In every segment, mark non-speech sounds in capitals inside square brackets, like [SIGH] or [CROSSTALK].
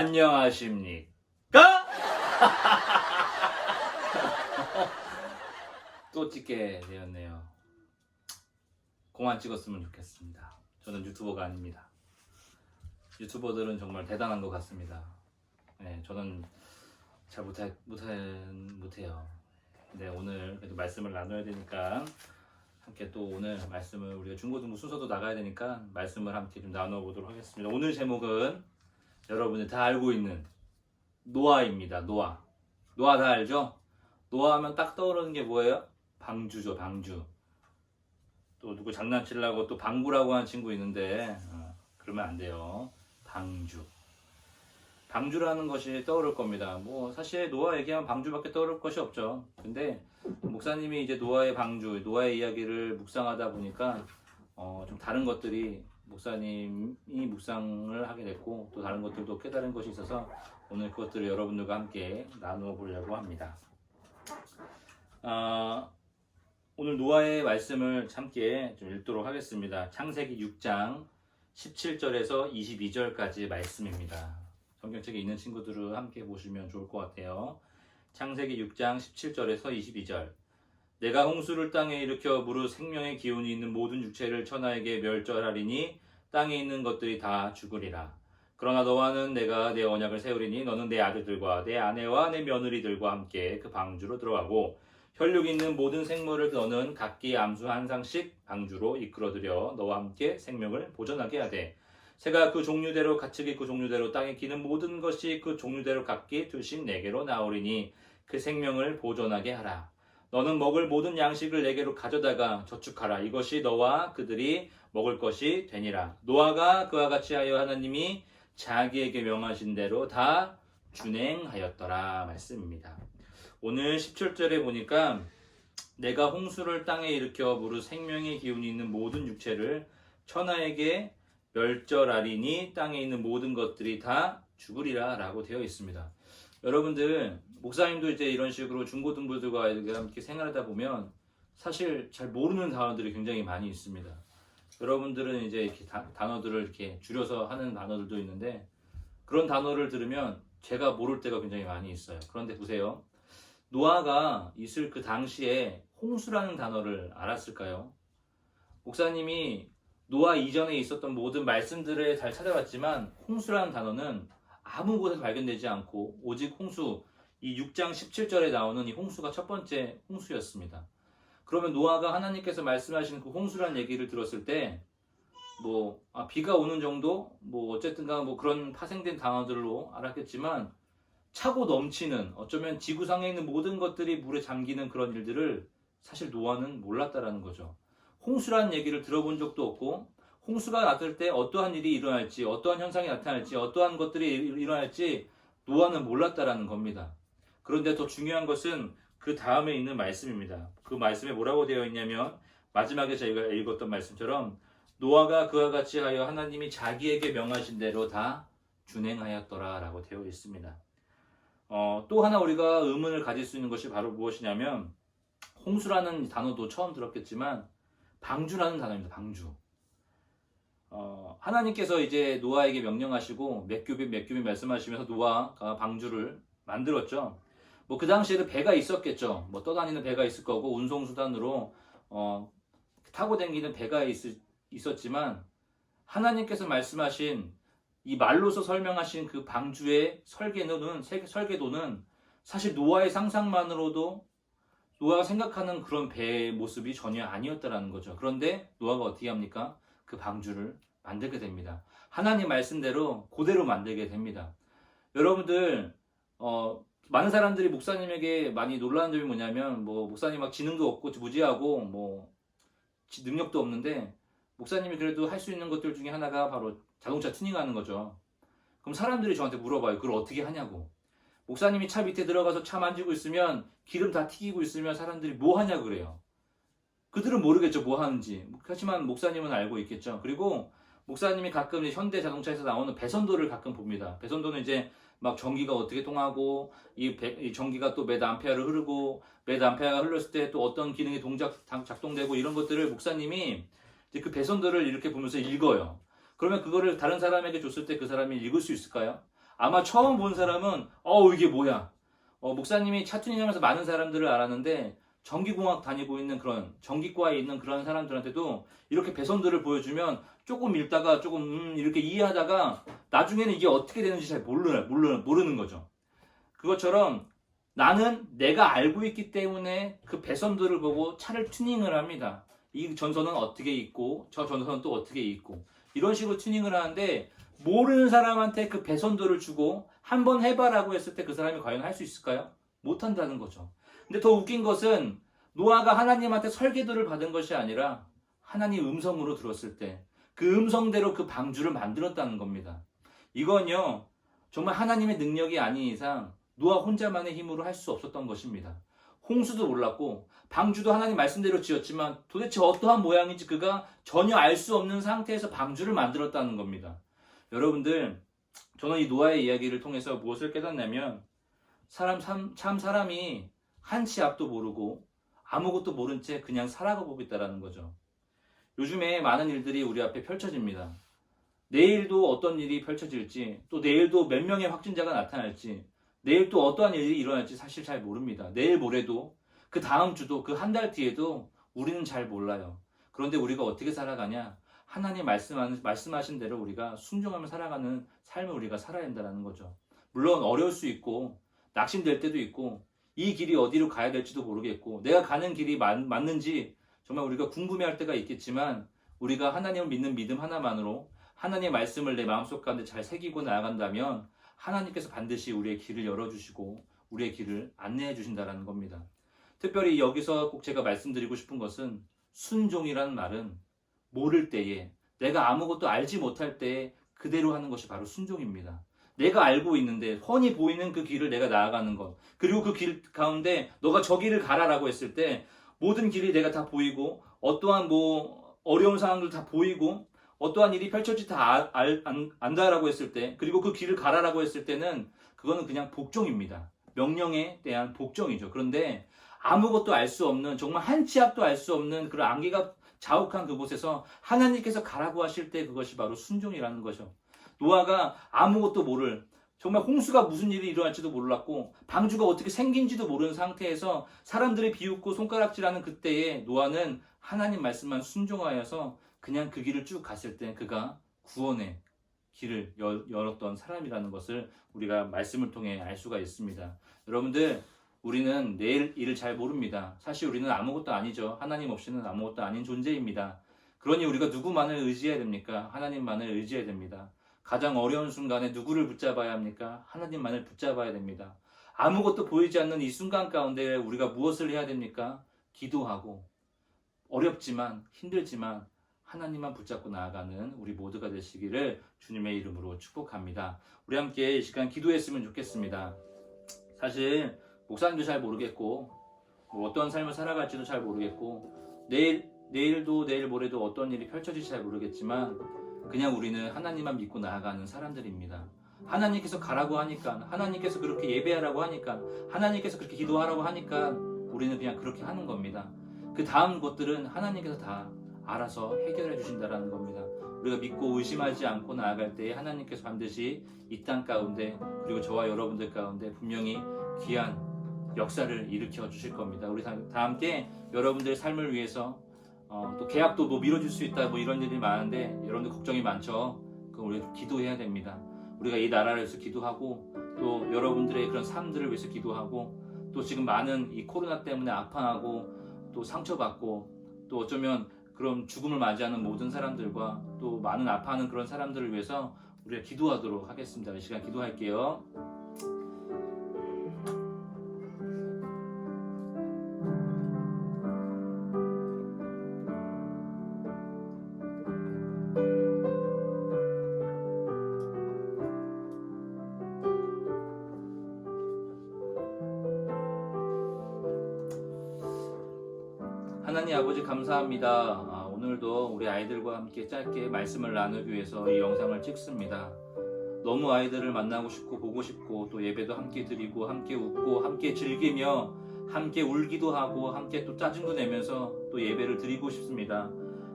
안녕하십니까? [LAUGHS] 또 찍게 되었네요. 그만 찍었으면 좋겠습니다. 저는 유튜버가 아닙니다. 유튜버들은 정말 대단한 것 같습니다. 네, 저는 잘 못해, 못해, 못해요. 근데 오늘 그래도 말씀을 나눠야 되니까 함께 또 오늘 말씀을 우리가 중고등부 순서도 나가야 되니까 말씀을 함께 좀 나눠보도록 하겠습니다. 오늘 제목은 여러분이 다 알고 있는 노아입니다. 노아. 노아 다 알죠? 노아 하면 딱 떠오르는 게 뭐예요? 방주죠, 방주. 또 누구 장난치려고 또 방구라고 하는 친구 있는데 어, 그러면 안 돼요. 방주. 방주라는 것이 떠오를 겁니다. 뭐 사실 노아 얘기하면 방주밖에 떠오를 것이 없죠. 근데 목사님이 이제 노아의 방주, 노아의 이야기를 묵상하다 보니까 어, 좀 다른 것들이 목사님이 묵상을 하게 됐고 또 다른 것들도 깨달은 것이 있어서 오늘 그것들을 여러분들과 함께 나누어 보려고 합니다. 아, 오늘 노아의 말씀을 함께 좀 읽도록 하겠습니다. 창세기 6장 17절에서 22절까지 말씀입니다. 성경책에 있는 친구들은 함께 보시면 좋을 것 같아요. 창세기 6장 17절에서 22절. 내가 홍수를 땅에 일으켜 무릇 생명의 기운이 있는 모든 육체를 천하에게 멸절하리니 땅에 있는 것들이 다 죽으리라. 그러나 너와는 내가 내 언약을 세우리니 너는 내 아들들과 내 아내와 내 며느리들과 함께 그 방주로 들어가고 혈육 있는 모든 생물을 너는 각기 암수 한 상씩 방주로 이끌어들여 너와 함께 생명을 보존하게 하되 새가 그 종류대로 가축이 그 종류대로 땅에 기는 모든 것이 그 종류대로 각기 둘씩 내게로 나오리니 그 생명을 보존하게 하라. 너는 먹을 모든 양식을 내게로 가져다가 저축하라. 이것이 너와 그들이 먹을 것이 되니라. 노아가 그와 같이 하여 하나님이 자기에게 명하신 대로 다 준행하였더라. 말씀입니다. 오늘 17절에 보니까 내가 홍수를 땅에 일으켜 무릇 생명의 기운이 있는 모든 육체를 천하에게 멸절하리니 땅에 있는 모든 것들이 다 죽으리라 라고 되어 있습니다. 여러분들 목사님도 이제 이런 식으로 중고등부들과 함께 생활하다 보면 사실 잘 모르는 단어들이 굉장히 많이 있습니다. 여러분들은 이제 이렇게 다- 단어들을 이렇게 줄여서 하는 단어들도 있는데 그런 단어를 들으면 제가 모를 때가 굉장히 많이 있어요. 그런데 보세요. 노아가 있을 그 당시에 홍수라는 단어를 알았을까요? 목사님이 노아 이전에 있었던 모든 말씀들을 잘 찾아봤지만 홍수라는 단어는 아무 곳에서 발견되지 않고 오직 홍수 이 6장 17절에 나오는 이 홍수가 첫 번째 홍수였습니다. 그러면 노아가 하나님께서 말씀하시는 그 홍수라는 얘기를 들었을 때 뭐 아, 비가 오는 정도 뭐 어쨌든가 뭐 그런 파생된 단어들로 알았겠지만 차고 넘치는 어쩌면 지구상에 있는 모든 것들이 물에 잠기는 그런 일들을 사실 노아는 몰랐다라는 거죠. 홍수라는 얘기를 들어본 적도 없고 홍수가 났을 때 어떠한 일이 일어날지 어떠한 현상이 나타날지 어떠한 것들이 일- 일어날지 노아는 몰랐다라는 겁니다. 그런데 더 중요한 것은 그 다음에 있는 말씀입니다. 그 말씀에 뭐라고 되어 있냐면 마지막에 저희가 읽었던 말씀처럼 노아가 그와 같이 하여 하나님이 자기에게 명하신 대로 다 준행하였더라라고 되어 있습니다. 어, 또 하나 우리가 의문을 가질 수 있는 것이 바로 무엇이냐면 홍수라는 단어도 처음 들었겠지만 방주라는 단어입니다. 방주. 어, 하나님께서 이제 노아에게 명령하시고 몇 규빗 말씀하시면서 노아가 방주를 만들었죠. 뭐 그 당시에도 배가 있었겠죠. 뭐 떠다니는 배가 있을 거고 운송 수단으로 어, 타고 다니는 배가 있, 있었지만 하나님께서 말씀하신 이 말로서 설명하신 그 방주의 설계도는 세- 설계도는 사실 노아의 상상만으로도 노아가 생각하는 그런 배의 모습이 전혀 아니었다라는 거죠. 그런데 노아가 어떻게 합니까? 그 방주를 만들게 됩니다. 하나님 말씀대로 그대로 만들게 됩니다. 여러분들 어, 많은 사람들이 목사님에게 많이 놀라는 점이 뭐냐면 뭐 목사님 막 지능도 없고 무지하고 뭐 지- 능력도 없는데 목사님이 그래도 할 수 있는 것들 중에 하나가 바로 자동차 튜닝하는 거죠. 그럼 사람들이 저한테 물어봐요. 그걸 어떻게 하냐고. 목사님이 차 밑에 들어가서 차 만지고 있으면 기름 다 튀기고 있으면 사람들이 뭐 하냐 그래요. 그들은 모르겠죠 뭐 하는지. 하지만 목사님은 알고 있겠죠. 그리고 목사님이 가끔 현대 자동차에서 나오는 배선도를 가끔 봅니다. 배선도는 이제 막 전기가 어떻게 통하고 이, 배- 이 전기가 또 몇 암페어를 흐르고 몇 암페어가 흘렀을 때 또 어떤 기능이 동작 작- 작동되고 이런 것들을 목사님이 이제 그 배선도를 이렇게 보면서 읽어요. 그러면 그거를 다른 사람에게 줬을 때 그 사람이 읽을 수 있을까요? 아마 처음 본 사람은 어 이게 뭐야? 어, 목사님이 차투닝하면서 많은 사람들을 알았는데 전기공학 다니고 있는 그런 전기과에 있는 그런 사람들한테도 이렇게 배선들을 보여주면 조금 읽다가 조금 음, 이렇게 이해하다가 나중에는 이게 어떻게 되는지 잘 모르는 모르는 모르는 거죠. 그것처럼 나는 내가 알고 있기 때문에 그 배선들을 보고 차를 튜닝을 합니다. 이 전선은 어떻게 있고 저 전선은 또 어떻게 있고 이런 식으로 튜닝을 하는데 모르는 사람한테 그 배선도를 주고 한번 해봐라고 했을 때 그 사람이 과연 할 수 있을까요? 못한다는 거죠. 근데 더 웃긴 것은 노아가 하나님한테 설계도를 받은 것이 아니라 하나님 음성으로 들었을 때 그 음성대로 그 방주를 만들었다는 겁니다. 이건요 정말 하나님의 능력이 아닌 이상 노아 혼자만의 힘으로 할 수 없었던 것입니다. 홍수도 몰랐고 방주도 하나님 말씀대로 지었지만 도대체 어떠한 모양인지 그가 전혀 알 수 없는 상태에서 방주를 만들었다는 겁니다. 여러분들 저는 이 노아의 이야기를 통해서 무엇을 깨닫냐면 사람 참, 참 사람이 한치 앞도 모르고 아무것도 모른 채 그냥 살아가 보고 있다라는 거죠. 요즘에 많은 일들이 우리 앞에 펼쳐집니다. 내일도 어떤 일이 펼쳐질지, 또 내일도 몇 명의 확진자가 나타날지, 내일 또 어떠한 일이 일어날지 사실 잘 모릅니다. 내일 모레도, 그 다음 주도, 그 한 달 뒤에도 우리는 잘 몰라요. 그런데 우리가 어떻게 살아가냐? 하나님 말씀하신, 말씀하신 대로 우리가 순종하며 살아가는 삶을 우리가 살아야 된다는 거죠. 물론 어려울 수 있고, 낙심될 때도 있고, 이 길이 어디로 가야 될지도 모르겠고, 내가 가는 길이 맞, 맞는지 정말 우리가 궁금해할 때가 있겠지만, 우리가 하나님을 믿는 믿음 하나만으로 하나님의 말씀을 내 마음속 가운데 잘 새기고 나아간다면, 하나님께서 반드시 우리의 길을 열어주시고, 우리의 길을 안내해 주신다는 겁니다. 특별히 여기서 꼭 제가 말씀드리고 싶은 것은, 순종이라는 말은 모를 때에, 내가 아무것도 알지 못할 때에 그대로 하는 것이 바로 순종입니다. 내가 알고 있는데 훤히 보이는 그 길을 내가 나아가는 것. 그리고 그 길 가운데 너가 저 길을 가라라고 했을 때 모든 길이 내가 다 보이고 어떠한 뭐 어려운 상황들 다 보이고 어떠한 일이 펼쳐지 다 알, 안, 안다라고 했을 때 그리고 그 길을 가라라고 했을 때는 그거는 그냥 복종입니다. 명령에 대한 복종이죠. 그런데 아무것도 알 수 없는 정말 한 치 앞도 알 수 없는 그런 안개가 자욱한 그곳에서 하나님께서 가라고 하실 때 그것이 바로 순종이라는 거죠. 노아가 아무것도 모를 정말 홍수가 무슨 일이 일어날지도 몰랐고 방주가 어떻게 생긴지도 모르는 상태에서 사람들이 비웃고 손가락질하는 그때에 노아는 하나님 말씀만 순종하여서 그냥 그 길을 쭉 갔을 때 그가 구원의 길을 열, 열었던 사람이라는 것을 우리가 말씀을 통해 알 수가 있습니다. 여러분들 우리는 내일 일을 잘 모릅니다. 사실 우리는 아무것도 아니죠. 하나님 없이는 아무것도 아닌 존재입니다. 그러니 우리가 누구만을 의지해야 됩니까? 하나님만을 의지해야 됩니다. 가장 어려운 순간에 누구를 붙잡아야 합니까? 하나님만을 붙잡아야 됩니다. 아무것도 보이지 않는 이 순간 가운데 우리가 무엇을 해야 됩니까? 기도하고 어렵지만 힘들지만 하나님만 붙잡고 나아가는 우리 모두가 되시기를 주님의 이름으로 축복합니다. 우리 함께 이 시간 기도했으면 좋겠습니다. 사실 목사님도 잘 모르겠고 뭐 어떤 삶을 살아갈지도 잘 모르겠고 내일 내일도 내일 모레도 어떤 일이 펼쳐질지 잘 모르겠지만 그냥 우리는 하나님만 믿고 나아가는 사람들입니다. 하나님께서 가라고 하니까 하나님께서 그렇게 예배하라고 하니까 하나님께서 그렇게 기도하라고 하니까 우리는 그냥 그렇게 하는 겁니다. 그 다음 것들은 하나님께서 다 알아서 해결해 주신다라는 겁니다. 우리가 믿고 의심하지 않고 나아갈 때에 하나님께서 반드시 이 땅 가운데 그리고 저와 여러분들 가운데 분명히 귀한 역사를 일으켜 주실 겁니다. 우리 다 함께 여러분들의 삶을 위해서 어, 또 계약도 뭐 미뤄질 수 있다 뭐 이런 일이 많은데 여러분들 걱정이 많죠. 그 우리 기도해야 됩니다. 우리가 이 나라를 위해서 기도하고 또 여러분들의 그런 삶들을 위해서 기도하고 또 지금 많은 이 코로나 때문에 아파하고 또 상처받고 또 어쩌면 그런 죽음을 맞이하는 모든 사람들과 또 많은 아파하는 그런 사람들을 위해서 우리가 기도하도록 하겠습니다. 이 시간 기도할게요. 하나님 아버지 감사합니다. 아, 오늘도 우리 아이들과 함께 짧게 말씀을 나누기 위해서 이 영상을 찍습니다. 너무 아이들을 만나고 싶고 보고 싶고 또 예배도 함께 드리고 함께 웃고 함께 즐기며 함께 울기도 하고 함께 또 짜증도 내면서 또 예배를 드리고 싶습니다.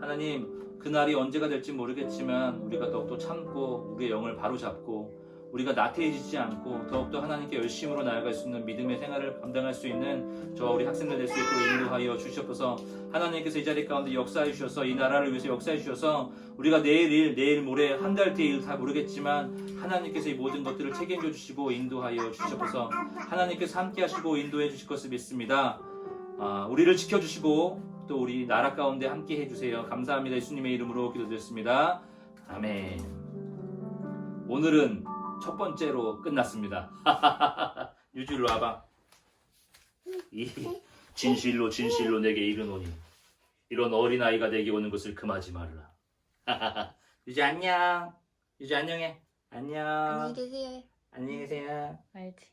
하나님 그날이 언제가 될지 모르겠지만 우리가 더욱더 참고 우리의 영을 바로잡고 우리가 나태해지지 않고 더욱더 하나님께 열심으로 나아갈 수 있는 믿음의 생활을 감당할 수 있는 저와 우리 학생들 될 수 있도록 인도하여 주시옵소서. 하나님께서 이 자리 가운데 역사해 주셔서 이 나라를 위해서 역사해 주셔서 우리가 내일 일, 내일 모레 한 달 뒤일 다 모르겠지만 하나님께서 이 모든 것들을 책임져 주시고 인도하여 주시옵소서. 하나님께서 함께 하시고 인도해 주실 것을 믿습니다. 아, 우리를 지켜주시고 또 우리 나라 가운데 함께 해주세요. 감사합니다. 예수님의 이름으로 기도드렸습니다. 아멘. 오늘은 첫 번째로 끝났습니다. [LAUGHS] 유주로 와봐. 이 진실로 진실로 내게 이르노니 이런 어린 아이가 내게 오는 것을 금하지 말라. [LAUGHS] 유주 안녕. 유주 안녕해. 안녕. 안녕히 계세요. 안녕히 계세요. 알지.